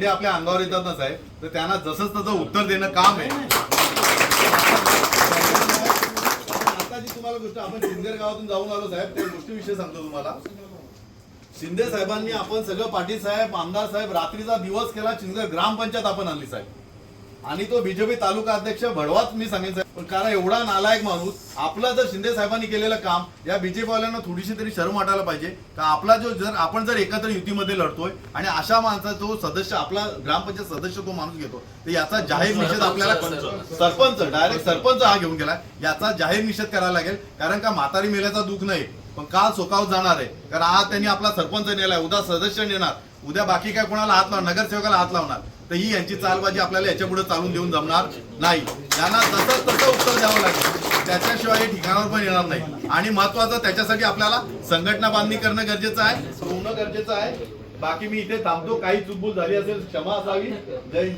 ते आपल्या अंगावर येतात ना साहेब तर त्यांना जसंच तसं उत्तर देणं काम आहे. आता जी तुम्हाला गोष्ट आपण सिंदर गावातून जाऊन आलो साहेब त्या गोष्टीविषयी सांगतो तुम्हाला. शिंदे साहेबांनी आपण सगळं पाटील साहेब आमदार साहेब रात्रीचा दिवस केला चिंचगड ग्रामपंचायत आपण आणली साहेब. आणि तो बीजेपी तालुका अध्यक्ष भडवाच मी सांगेन साहेब. पण कारण एवढा नालायक माणूस आपलं जर शिंदे साहेबांनी केलेलं काम या बीजेपी वाल्यांना थोडीशी तरी शरम वाटायला पाहिजे. का आपला जो जर आपण जर एकत्र युतीमध्ये लढतोय आणि अशा माणसाचा जो सदस्य आपला ग्रामपंचायत सदस्य तो माणूस घेतो तर याचा जाहीर निषेध आपल्याला सरपंच. डायरेक्ट सरपंच हा घेऊन गेला. याचा जाहीर निषेध करायला लागेल कारण का म्हातारी मेल्याचा दुःख नाही. पण काल सोकाव जाणार आहे? कारण आज त्यांनी आपला सरपंच नेलाय उद्या सदस्य नेणार. उद्या बाकी काय कोणाला हात लावणार नगरसेवकाला हात लावणार. तर ही यांची चालबाजी आपल्याला याच्यापुढे चालून देऊन जमणार. नाही. यांना तसंच तसं उत्तर द्यावं लागेल. त्याच्याशिवाय हे ठिकाणावर पण येणार नाही. आणि महत्वाचं त्याच्यासाठी आपल्याला संघटना बांधणी करणं गरजेचं आहे होणं गरजेचं आहे. बाकी मी इथे थांबतो. काही चुकबुल झाली असेल क्षमा असावी. जय